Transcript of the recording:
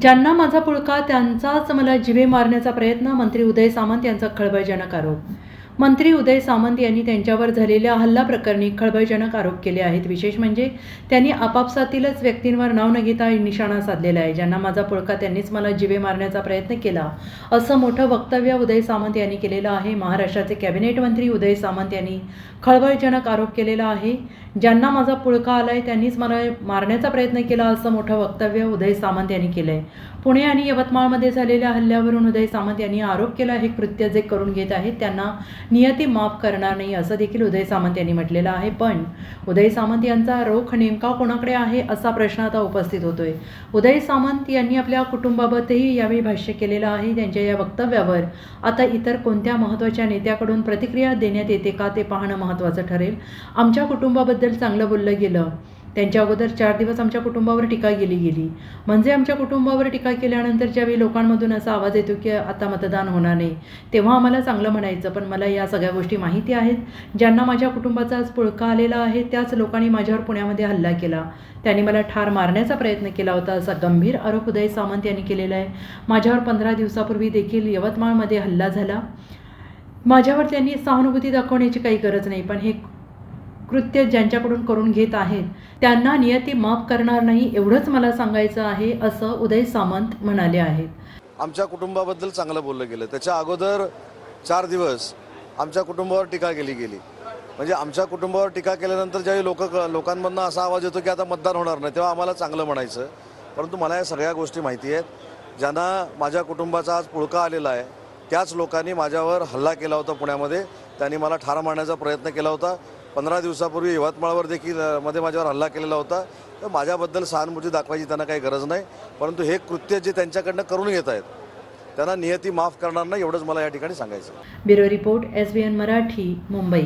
ज्यांना माझा पुळका त्यांचाच मला जिवे मारण्याचा प्रयत्न मंत्री उदय सामंत यांचा खळबळजनक आरोप. मंत्री उदय सामंत यांनी त्यांच्यावर झालेल्या हल्ला प्रकरणी खळबळजनक आरोप केले आहेत. विशेष म्हणजे त्यांनी आपापसातीलच व्यक्तींवर नाव न घेता निशाणा साधलेला आहे. ज्यांना माझा पुळका त्यांनीच मला जिवे मारण्याचा प्रयत्न केला. असं मोठं वक्तव्य उदय सामंत यांनी केलेलं आहे. महाराष्ट्राचे कॅबिनेट मंत्री उदय सामंत यांनी खळबळजनक आरोप केलेला आहे. ज्यांना माझा पुळका आलाय त्यांनीच मला मारण्याचा प्रयत्न केला असं मोठं वक्तव्य उदय सामंत यांनी केलं आहे पुणे आणि यवतमाळमध्ये झालेल्या हल्ल्यावरून उदय सामंत यांनी आरोप केला हे कृत्य जे करून घेत आहेत त्यांना नियती माफ करणार नाही असं देखील उदय सामंत यांनी म्हटलेलं आहे. पण उदय सामंत यांचा रोख नेमका कोणाकडे आहे असा प्रश्न आता उपस्थित होतोय. उदय सामंत यांनी आपल्या कुटुंबाबतही यावेळी भाष्य केलेलं आहे. त्यांच्या या वक्तव्यावर आता इतर कोणत्या महत्त्वाच्या नेत्याकडून प्रतिक्रिया देण्यात येते का ते पाहणं महत्त्वाचं ठरेल. आमच्या कुटुंबाबद्दल चांगलं बोललं गेलं. त्यांच्या अगोदर चार दिवस आमच्या कुटुंबावर टीका केली गेली. म्हणजे आमच्या कुटुंबावर टीका केल्यानंतर ज्यावेळी लोकांमधून असा आवाज येतो की आता मतदान होणार नाही तेव्हा आम्हाला चांगलं म्हणायचं. पण मला या सगळ्या गोष्टी माहिती आहेत. ज्यांना माझ्या कुटुंबाचा आज पुळका आलेला आहे त्याच लोकांनी माझ्यावर पुण्यामध्ये हल्ला केला. त्यांनी मला ठार मारण्याचा प्रयत्न केला होता. असा गंभीर आरोप उदय सामंत यांनी केलेला आहे. माझ्यावर पंधरा दिवसापूर्वी देखील यवतमाळमध्ये हल्ला झाला. माझ्यावर त्यांनी सहानुभूती दाखवण्याची काही गरज नाही पण हे कृत्य ज्यांच्याकडून करून घेत आहेत त्यांना नियती माफ करणार नाही एवढंच मला सांगायचं आहे असं उदय सामंत म्हणाले आहेत. आमच्या कुटुंबाबद्दल चांगलं बोललं गेलं. त्याच्या अगोदर चार दिवस आमच्या कुटुंबावर टीका केली गेली. म्हणजे आमच्या कुटुंबावर टीका केल्यानंतर ज्यावेळी लोक लोकांमधनं असा आवाज येतो की आता मतदान होणार नाही तेव्हा आम्हाला चांगलं म्हणायचं. परंतु मला या सगळ्या गोष्टी माहिती आहेत. ज्यांना माझ्या कुटुंबाचा आज पुळका आलेला आहे त्याच लोकांनी माझ्यावर हल्ला केला होता पुण्यामध्ये. त्यांनी मला ठार मारण्याचा प्रयत्न केला होता. पंधरा दिवसापूर्वी यवतमाळवर देखील मध्ये माझ्यावर हल्ला केलेला होता. तर माझ्याबद्दल सहानुभूती दाखवायची त्यांना काही गरज नाही. परंतु हे कृत्य जे त्यांच्याकडनं करून घेत आहेत त्यांना नियती माफ करणार नाही एवढंच मला या ठिकाणी सांगायचं bureau report S B N Marathi Mumbai.